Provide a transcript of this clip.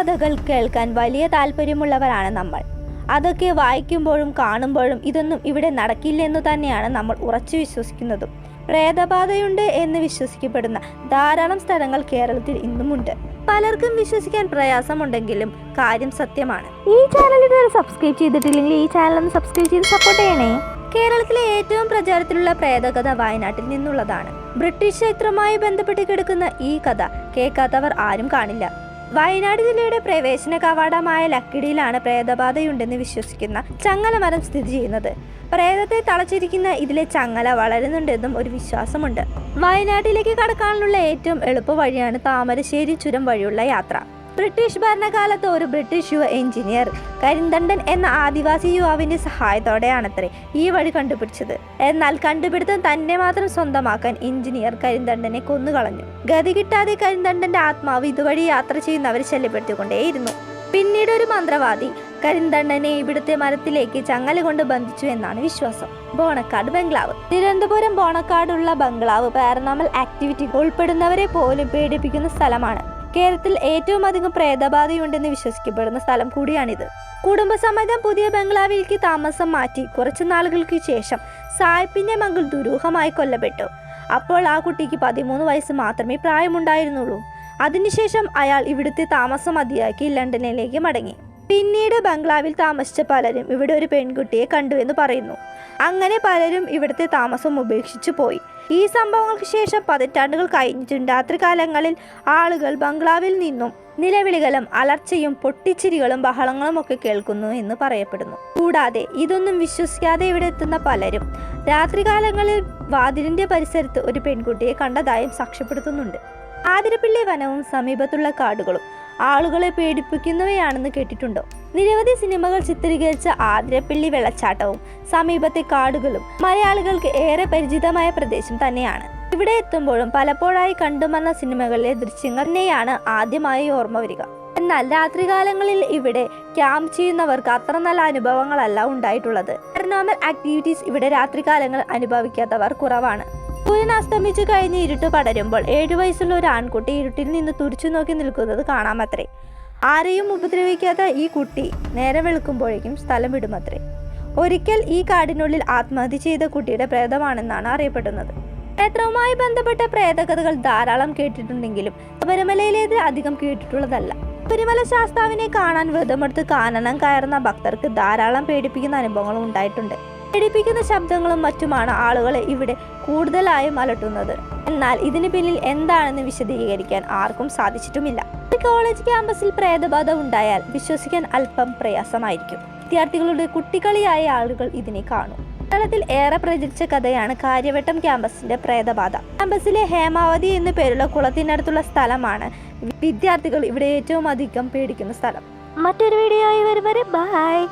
പ്രേതകഥകൾ കേൾക്കാൻ വലിയ താല്പര്യമുള്ളവരാണ് നമ്മൾ. അതൊക്കെ വായിക്കുമ്പോഴും കാണുമ്പോഴും ഇതൊന്നും ഇവിടെ നടക്കില്ലെന്നു തന്നെയാണ് നമ്മൾ ഉറച്ചു വിശ്വസിക്കുന്നതും. പ്രേതബാധയുണ്ട് എന്ന് വിശ്വസിക്കപ്പെടുന്ന ധാരാളം സ്ഥലങ്ങൾ കേരളത്തിൽ ഇന്നുമുണ്ട്. പലർക്കും വിശ്വസിക്കാൻ പ്രയാസമുണ്ടെങ്കിലും കാര്യം സത്യമാണ്. ഈ ചാനൽ ഇതുവരെ സബ്സ്ക്രൈബ് ചെയ്തിട്ടില്ലെങ്കിൽ ഈ ചാനൽ ഒന്ന് സബ്സ്ക്രൈബ് ചെയ്ത് സപ്പോർട്ട് ചെയ്യണേ. കേരളത്തിലെ ഏറ്റവും പ്രചാരത്തിലുള്ള പ്രേതകഥ വയനാട്ടിൽ നിന്നുള്ളതാണ്. ബ്രിട്ടീഷ് ചരിത്രവുമായി ബന്ധപ്പെട്ട് കിടക്കുന്ന ഈ കഥ കേൾക്കാത്തവർ ആരും കാണില്ല. വയനാട് ജില്ലയുടെ പ്രവേശന കവാടമായ ലക്കിടിയിലാണ് പ്രേതബാധയുണ്ടെന്ന് വിശ്വസിക്കുന്ന ചങ്ങല മരം സ്ഥിതി ചെയ്യുന്നത്. പ്രേതത്തെ തളച്ചിരിക്കുന്ന ഇതിലെ ചങ്ങല വളരുന്നുണ്ടെന്നും ഒരു വിശ്വാസമുണ്ട്. വയനാട്ടിലേക്ക് കടക്കാനുള്ള ഏറ്റവും എളുപ്പ വഴിയാണ് താമരശ്ശേരി ചുരം വഴിയുള്ള യാത്ര. ബ്രിട്ടീഷ് ഭരണകാലത്ത് ഒരു ബ്രിട്ടീഷ് യുവ എഞ്ചിനീയർ കരിന്തണ്ടൻ എന്ന ആദിവാസി യുവാവിന്റെ സഹായത്തോടെയാണത്രേ ഈ വഴി കണ്ടുപിടിച്ചത്. എന്നാൽ കണ്ടുപിടുത്തം തന്നെ മാത്രം സ്വന്തമാക്കാൻ എഞ്ചിനീയർ കരിന്തണ്ടനെ കൊന്നുകളഞ്ഞു. ഗതി കിട്ടാതെ കരിന്തണ്ടന്റെ ആത്മാവ് ഇതുവഴി യാത്ര ചെയ്യുന്നവരെ ശല്യപ്പെടുത്തിക്കൊണ്ടേയിരുന്നു. പിന്നീട് ഒരു മന്ത്രവാദി കരിന്തണ്ടനെ ഇവിടുത്തെ മരത്തിലേക്ക് ചങ്ങല കൊണ്ട് ബന്ധിച്ചു എന്നാണ് വിശ്വാസം. ബോണക്കാട് ബംഗ്ലാവ്. തിരുവനന്തപുരം ബോണക്കാടുള്ള ബംഗ്ലാവ് പാരനോമൽ ആക്ടിവിറ്റി ഉൾപ്പെടുന്നവരെ പോലും പേടിപ്പിക്കുന്ന സ്ഥലമാണ്. കേരളത്തിൽ ഏറ്റവും അധികം പ്രേതബാധയുണ്ടെന്ന് വിശ്വസിക്കപ്പെടുന്ന സ്ഥലം കൂടിയാണിത്. കുടുംബസമേതം പുതിയ ബംഗ്ലാവിലേക്ക് താമസം മാറ്റി കുറച്ചു നാളുകൾക്ക് ശേഷം സായിപ്പിന്റെ മകൾ ദുരൂഹമായി കൊല്ലപ്പെട്ടു. അപ്പോൾ ആ കുട്ടിക്ക് പതിമൂന്ന് വയസ്സ് മാത്രമേ പ്രായമുണ്ടായിരുന്നുള്ളൂ. അതിനുശേഷം അയാൾ ഇവിടുത്തെ താമസം മതിയാക്കി ലണ്ടനിലേക്ക് മടങ്ങി. പിന്നീട് ബംഗ്ലാവിൽ താമസിച്ച പലരും ഇവിടെ ഒരു പെൺകുട്ടിയെ കണ്ടു എന്ന് പറയുന്നു. അങ്ങനെ പലരും ഇവിടുത്തെ താമസം ഉപേക്ഷിച്ചു പോയി. ഈ സംഭവങ്ങൾക്ക് ശേഷം പതിറ്റാണ്ടുകൾ കഴിഞ്ഞിട്ടും രാത്രികാലങ്ങളിൽ ആളുകൾ ബംഗ്ലാവിൽ നിന്നും നിലവിളികളും അലർച്ചയും പൊട്ടിച്ചിരികളും ബഹളങ്ങളും ഒക്കെ കേൾക്കുന്നു എന്ന് പറയപ്പെടുന്നു. കൂടാതെ ഇതൊന്നും വിശ്വസിക്കാതെ ഇവിടെ എത്തുന്ന പലരും രാത്രികാലങ്ങളിൽ വാതിലിന്റെ പരിസരത്ത് ഒരു പെൺകുട്ടിയെ കണ്ടതായും സാക്ഷ്യപ്പെടുത്തുന്നുണ്ട്. ആതിരപ്പിള്ളി വനവും സമീപത്തുള്ള കാടുകളും ആളുകളെ പേടിപ്പിക്കുന്നവയാണെന്ന് കേട്ടിട്ടുണ്ടോ. നിരവധി സിനിമകൾ ചിത്രീകരിച്ച ആതിരപ്പിള്ളി വെള്ളച്ചാട്ടവും സമീപത്തെ കാടുകളും മലയാളികൾക്ക് ഏറെ പരിചിതമായ പ്രദേശം തന്നെയാണ്. ഇവിടെ എത്തുമ്പോഴും പലപ്പോഴായി കണ്ടുമെന്ന സിനിമകളിലെ ദൃശ്യങ്ങൾ തന്നെയാണ് ആദ്യമായി ഓർമ്മ വരിക. എന്നാൽ രാത്രികാലങ്ങളിൽ ഇവിടെ ക്യാമ്പ് ചെയ്യുന്നവർക്ക് അത്ര നല്ല അനുഭവങ്ങളല്ല ഉണ്ടായിട്ടുള്ളത്. പാരനോമൽ ആക്ടിവിറ്റീസ് ഇവിടെ രാത്രികാലങ്ങൾ അനുഭവിക്കാത്തവർ കുറവാണ്. സൂര്യൻ അസ്തമിച്ചു കഴിഞ്ഞ് ഇരുട്ട് പടരുമ്പോൾ ഏഴു വയസ്സുള്ള ഒരു ആൺകുട്ടി ഇരുട്ടിൽ നിന്ന് തുറിച്ചു നോക്കി നിൽക്കുന്നത് കാണാമത്രേ. ആരെയും ഉപദ്രവിക്കാത്ത ഈ കുട്ടി നേരെ വെളുക്കുമ്പോഴേക്കും സ്ഥലം വിടുമത്രേ. ഒരിക്കൽ ഈ കാടിനുള്ളിൽ ആത്മഹത്യ ചെയ്ത കുട്ടിയുടെ പ്രേതമാണെന്നാണ് അറിയപ്പെടുന്നത്. ക്ഷേത്രവുമായി ബന്ധപ്പെട്ട പ്രേതകഥകൾ ധാരാളം കേട്ടിട്ടുണ്ടെങ്കിലും ശബരിമലയിലേത് അധികം കേട്ടിട്ടുള്ളതല്ല. ശബരിമല ശാസ്താവിനെ കാണാൻ വ്രതമെടുത്ത് കാനനം കയറുന്ന ഭക്തർക്ക് ധാരാളം പേടിപ്പിക്കുന്ന അനുഭവങ്ങളും ഉണ്ടായിട്ടുണ്ട്. പേടിപ്പിക്കുന്ന ശബ്ദങ്ങളും മറ്റുമാണ് ആളുകളെ ഇവിടെ കൂടുതലായും അലട്ടുന്നത്. എന്നാൽ ഇതിന് പിന്നിൽ എന്താണെന്ന് വിശദീകരിക്കാൻ ആർക്കും സാധിച്ചിട്ടുമില്ല. കോളേജ് ക്യാമ്പസിൽ പ്രേതബാധ ഉണ്ടായാൽ വിശ്വസിക്കാൻ അല്പം പ്രയാസമായിരിക്കും. വിദ്യാർത്ഥികളുടെ കുട്ടികളിയായ ആളുകൾ ഇതിനെ കാണും. കേരളത്തിൽ ഏറെ പ്രചരിച്ച കഥയാണ് കാര്യവട്ടം ക്യാമ്പസിന്റെ പ്രേതബാധ. ക്യാമ്പസിലെ ഹേമാവതി എന്നു പേരുള്ള കുളത്തിനടുത്തുള്ള സ്ഥലമാണ് വിദ്യാർത്ഥികൾ ഇവിടെ ഏറ്റവും അധികം പേടിക്കുന്ന സ്ഥലം. മറ്റൊരു വീഡിയോ ആയി വരും വരെ ബൈ